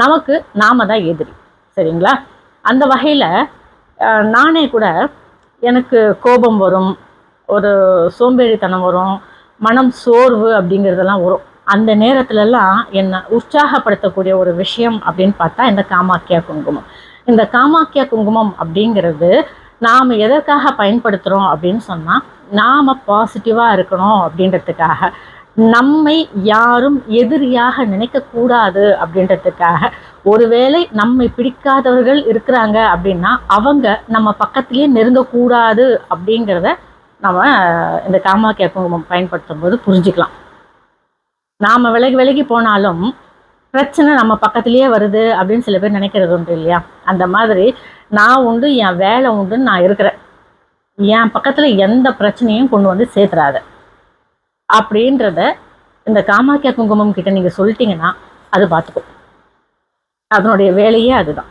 நமக்கு நாம தான் எதிரி. சரிங்களா? அந்த வகையில் நானே கூட எனக்கு கோபம் வரும் ஒரு சோம்பேறித்தனம் வரும் மனம் சோர்வு அப்படிங்கிறதெல்லாம் வரும். அந்த நேரத்துலலாம் என்னை உற்சாகப்படுத்தக்கூடிய ஒரு விஷயம் அப்படின்னு பார்த்தா இந்த காமாக்கியா குங்குமம். இந்த காமாக்கியா குங்குமம் அப்படிங்கிறது நாம் எதற்காக பயன்படுத்துகிறோம் அப்படின்னு சொன்னால் நாம் பாசிட்டிவாக இருக்கணும் அப்படின்றதுக்காக. நம்மை யாரும் எதிரியாக நினைக்கக்கூடாது அப்படின்றதுக்காக. ஒருவேளை நம்மை பிடிக்காதவர்கள் இருக்கிறாங்க அப்படின்னா அவங்க நம்ம பக்கத்துலேயே நெருங்கக்கூடாது அப்படிங்கிறத நம்ம இந்த காமாக்கியா குங்குமம் பயன்படுத்தும் போது புரிஞ்சுக்கலாம். நாம் விலகி விலகி போனாலும் பிரச்சனை நம்ம பக்கத்துலேயே வருது அப்படின்னு சில பேர் நினைக்கிறது உண்டு இல்லையா? அந்த மாதிரி நான் உண்டு என் வேலை உண்டுன்னு நான் இருக்கிறேன். என் பக்கத்தில் எந்த பிரச்சனையும் கொண்டு வந்து சேர்த்துறாது. அப்படின்றத இந்த காமாக்கியா குங்குமம் கிட்ட நீங்கள் சொல்லிட்டீங்கன்னா அது பார்த்துக்கும் அதனுடைய வேலையே அதுதான்.